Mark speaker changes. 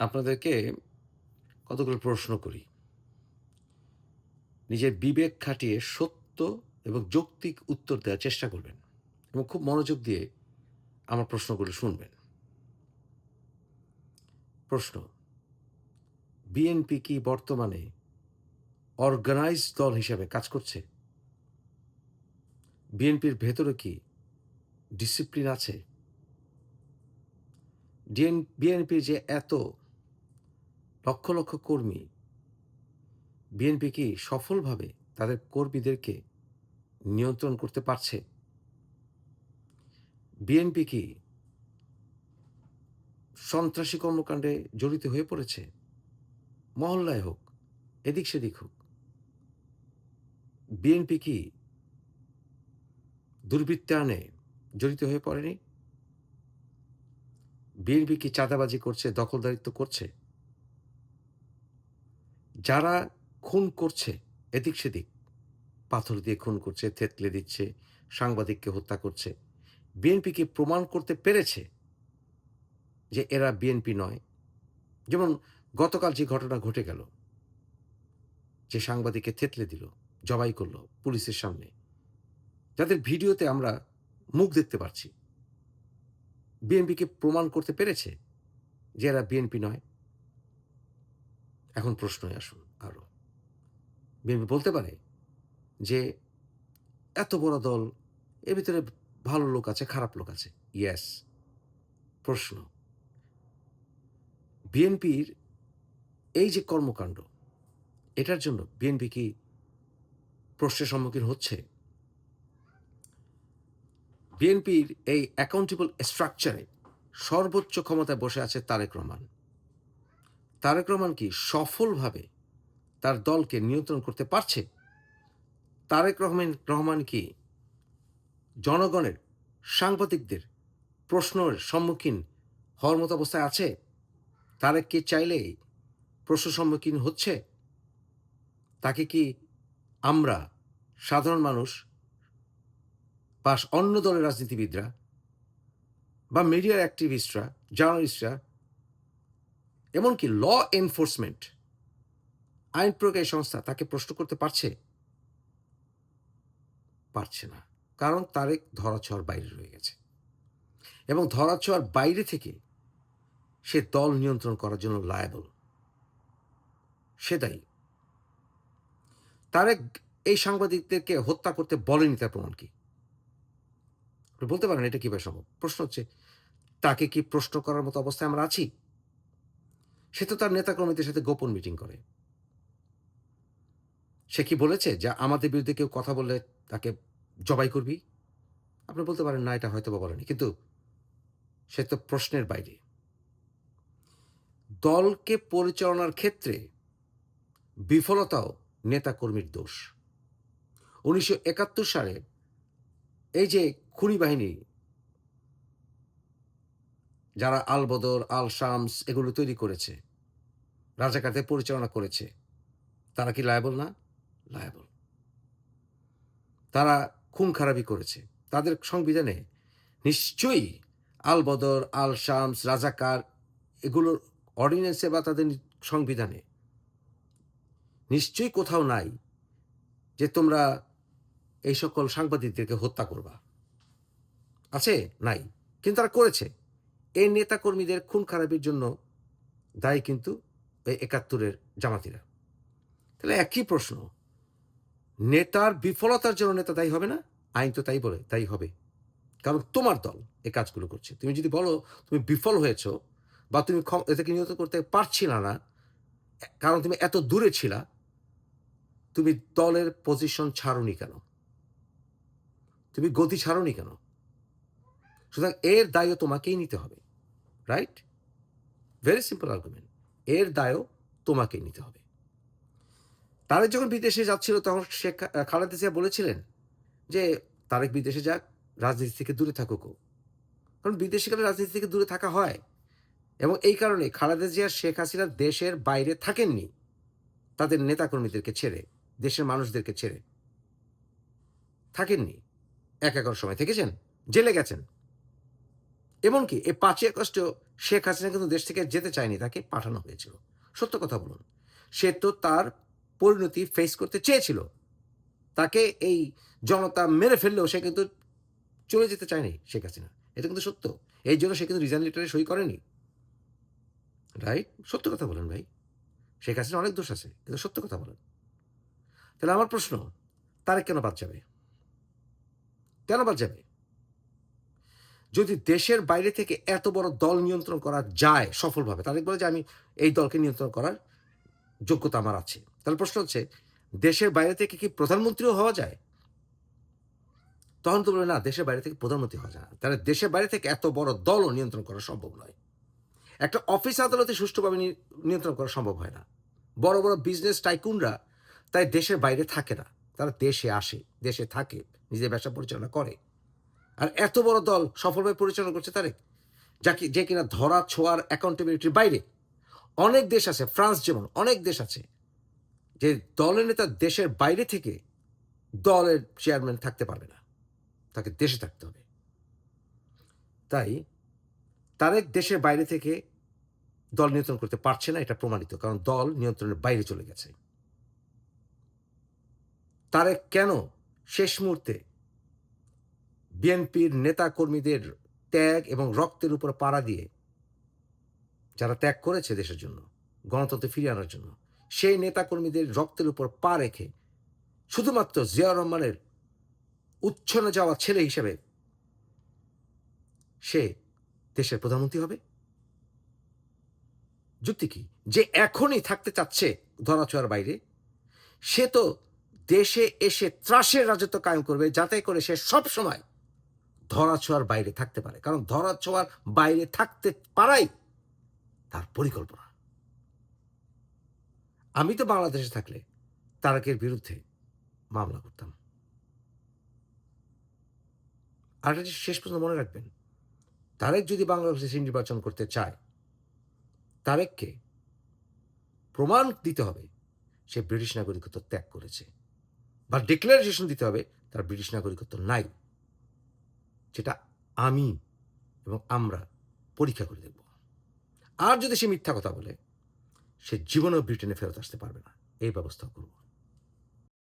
Speaker 1: আপনাদেরকে কতগুলো প্রশ্ন করি? নিজের বিবেক খাটিয়ে সত্য এবং যৌক্তিক উত্তর দেওয়ার চেষ্টা করবেন এবং খুব মনোযোগ দিয়ে আমার প্রশ্নগুলো শুনবেন। প্রশ্ন, বিএনপি কি বর্তমানে অর্গানাইজ দল হিসাবে কাজ করছে? বিএনপির ভেতরে কি ডিসিপ্লিন আছে? ডিএন, বিএনপির যে এত লক্ষ লক্ষ কর্মী। বিএনপি কি সফলভাবে তাদের কর্মীদেরকে নিয়ন্ত্রণ করতে পারছে? বিএনপি কি সন্ত্রাসী কর্মকাণ্ডে জড়িত হয়ে পড়েছে? মহল্লায় হোক, এদিক সেদিক হোক। বিএনপি কি দুর্বৃত্তায়নে জড়িত হয়ে পড়েনি? বিএনপি কি চাঁদাবাজি করছে, দখলদারিত্ব করছে? যারা খুন করছে এদিক সেদিক, পাথর দিয়ে খুন করছে, থেতলে দিচ্ছে, সাংবাদিককে হত্যা করছে, বিএনপিকে প্রমাণ করতে পেরেছে যে এরা বিএনপি নয়। যেমন গতকাল যে ঘটনা ঘটে গেল, যে সাংবাদিককে থেতলে দিল, জবাই করল পুলিশের সামনে, যাদের ভিডিওতে আমরা মুখ দেখতে পাচ্ছি, বিএনপিকে প্রমাণ করতে পেরেছে যে এরা বিএনপি নয়। এখন প্রশ্নই আসুন আরও। বিএনপি বলতে পারে যে এত বড় দল, এর ভিতরে ভালো লোক আছে, খারাপ লোক আছে? ইয়েস প্রশ্ন। বিএনপির এই যে কর্মকাণ্ড, এটার জন্য বিএনপি কি প্রশ্নের সম্মুখীন হচ্ছে? বিএনপির এই অ্যাকাউন্টেবল স্ট্রাকচারে সর্বোচ্চ ক্ষমতায় বসে আছে তারেক রহমান। তারেক রহমান কি সফলভাবে তার দলকে নিয়ন্ত্রণ করতে পারছে? তারেক রহমান রহমান কি জনগণের, সাংবাদিকদের প্রশ্নের সম্মুখীন হওয়ার মতো অবস্থায় আছে? তারেক কি চাইলেই প্রশ্ন সম্মুখীন হচ্ছে? তাকে কি আমরা সাধারণ মানুষ বা অন্য দলের রাজনীতিবিদরা বা মিডিয়ার অ্যাক্টিভিস্টরা, জার্নালিস্টরা এমনকি ল এনফোর্সমেন্ট আইন প্রয়োগের সংস্থা তাকে প্রশ্ন করতে পারছে? পারছে না। কারণ তারেক ধরাছোঁয়ার বাইরে রয়ে গেছে। এবং ধরাছোঁয়ার বাইরে থেকে সে দল নিয়ন্ত্রণ করার জন্য লায়াবল সে দায়ী। তারেক এই সাংবাদিকদেরকে হত্যা করতে বলেনি তার প্রমাণ কি? বলতে পারেন এটা কীভাবে সম্ভব? প্রশ্ন হচ্ছে, তাকে কি প্রশ্ন করার মতো অবস্থায় আমরা আছি? সে তো তার নেতাকর্মীদের সাথে গোপন মিটিং করে। সে কি বলেছে যে আমাদের বিরুদ্ধে কেউ কথা বললে তাকে জবাই করবি? আপনি বলতে পারেন, না, এটা হয়তো বা বলেনি। কিন্তু সে তো প্রশ্নের বাইরে। দলকে পরিচালনার ক্ষেত্রে বিফলতাও নেতাকর্মীর দোষ। উনিশশো একাত্তর সালে এই যে খুনি বাহিনী যারা আল বদর আল শামস এগুলো তৈরি করেছে, রাজাকারদের পরিচালনা করেছে, তারা কি লায়াবল না? লায়াবল তারা খুন খারাপি করেছে। তাদের সংবিধানে নিশ্চয়ই আল বদর আল শামস রাজাকার এগুলোর অর্ডিন্যান্সে বা তাদের সংবিধানে নিশ্চয়ই কোথাও নাই যে তোমরা এই সকল সাংবাদিকদেরকে হত্যা করবা। আছে? নাই। কিন্তু তারা করেছে। এই নেতাকর্মীদের খুন খারাপের জন্য দায়ী কিন্তু এই একাত্তরের জামাতিরা। তাহলে একই প্রশ্ন, নেতার বিফলতার জন্য নেতা দায়ী হবে না? আইন তো তাই বলে, তাই হবে। কারণ তোমার দল এই কাজগুলো করছে। তুমি যদি বলো তুমি বিফল হয়েছ বা তুমি এটাকে নিয়ন্ত্রণ করতে পারছিলা না, কারণ তুমি এত দূরে ছিলা, তুমি দলের পজিশন ছাড়নি কেন? তুমি গতি ছাড়নি কেন? সুতরাং এর দায়ও তোমাকেই নিতে হবে। রাইট ভেরি সিম্পল আর্গুমেন্ট এর দায়ও তোমাকে নিতে হবে। তারেক যখন বিদেশে যাচ্ছিল, তখন শেখ খালেদা জিয়া বলেছিলেন যে, তারেক বিদেশে যাক, রাজনীতি থেকে দূরে থাকুক কারণ বিদেশে গেলে রাজনীতি থেকে দূরে থাকা হয়। এবং এই কারণে খালেদা জিয়া, শেখ হাসিনা দেশের বাইরে থাকেননি। তাদের নেতাকর্মীদেরকে ছেড়ে, দেশের মানুষদেরকে ছেড়ে থাকেননি। এক একর সময় থেকেছেন, জেলে গেছেন। এমনকি এই পাঁচই আগস্টেও শেখ হাসিনা কিন্তু দেশ থেকে যেতে চায়নি, তাকে পাঠানো হয়েছিল। সত্য কথা বলুন, সে তো তার পরিণতি ফেস করতে চেয়েছিল। তাকে এই জনতা মেরে ফেললেও সে কিন্তু চলে যেতে চায়নি শেখ হাসিনা। এটা কিন্তু সত্য। এই জন্য সে কিন্তু রিজাইন লেটারে সই করেনি। রাইট সত্য কথা বলেন ভাই। শেখ হাসিনা অনেক দোষ আছে, কিন্তু সত্য কথা বলেন। তাহলে আমার প্রশ্ন তারে কেন বাদ যাবে? কেন বাদ যাবে? যদি দেশের বাইরে থেকে এত বড় দল নিয়ন্ত্রণ করা যায় সফলভাবে, তাদের বলে যে আমি এই দলকে নিয়ন্ত্রণ করার যোগ্যতা আমার আছে। তাহলে প্রশ্ন হচ্ছে, দেশের বাইরে থেকে কি প্রধানমন্ত্রীও হওয়া যায়? তখন তো বলে না, দেশের বাইরে থেকে প্রধানমন্ত্রী হওয়া যায় না। তাহলে দেশের বাইরে থেকে এত বড় দলও নিয়ন্ত্রণ করা সম্ভব নয়। একটা অফিস আদালতে সুষ্ঠুভাবে নিয়ন্ত্রণ করা সম্ভব হয় না। বড় বড় বিজনেস টাইকুনরা তাই দেশের বাইরে থাকে না। তারা দেশে আসে, দেশে থাকে, নিজের ব্যবসা পরিচালনা করে। আর এত বড় দল সফলভাবে পরিচালনা করছে তারে যাকে যে কিনা ধরা, ছোঁয়ার অ্যাকাউন্টেবিলিটির বাইরে। অনেক দেশ আছে, ফ্রান্স যেমন, অনেক দেশ আছে, যে দলের নেতা দেশের বাইরে থেকে দলের চেয়ারম্যান থাকতে পারবে না। তাকে দেশে থাকতে হবে। তাই তারেক দেশের বাইরে থেকে দল নিয়ন্ত্রণ করতে পারছে না, এটা প্রমাণিত, কারণ দল নিয়ন্ত্রণের বাইরে চলে গেছে। তারেক কেন শেষ মুহূর্তে বিএনপির নেতা কর্মীদের ত্যাগ এবং রক্তের উপর পাড়া দিয়ে যারা ত্যাগ করেছে দেশের জন্য, গণতন্ত্র ফিরিয়ে আনার জন্য, সেই নেতা কর্মীদের রক্তের উপর পা রেখে শুধুমাত্র জিয়া রহমানের উচ্ছনে যাওয়া ছেলে হিসেবে সে দেশের প্রধানমন্ত্রী হবে? যুক্তি কি? যে এখনই থাকতে চাচ্ছে ধরাছোঁয়ার বাইরে, সে তো দেশে এসে ত্রাসের রাজত্ব কায়েম করবে যাতে করে সে সব সময় ধরাছোঁয়ার বাইরে থাকতে পারে। কারণ ধরাছোঁয়ার বাইরে থাকতে পারাই তার পরিকল্পনা। আমি তো বাংলাদেশে থাকলে তারাকের বিরুদ্ধে মামলা করতাম। আর শেষ পর্যন্ত মনে রাখবেন, তারেক যদি বাংলাদেশে নির্বাচন করতে চায়, তারেককে প্রমাণ দিতে হবে সে ব্রিটিশ নাগরিকত্ব ত্যাগ করেছে। বা ডিক্লারেশন দিতে হবে, তার ব্রিটিশ নাগরিকত্ব নাই। যেটা আমি এবং আমরা পরীক্ষা করে দেখব। আর যদি সে মিথ্যা কথা বলে, সে জীবনেও ব্রিটেনে ফেরত আসতে পারবে না। এই ব্যবস্থা করব।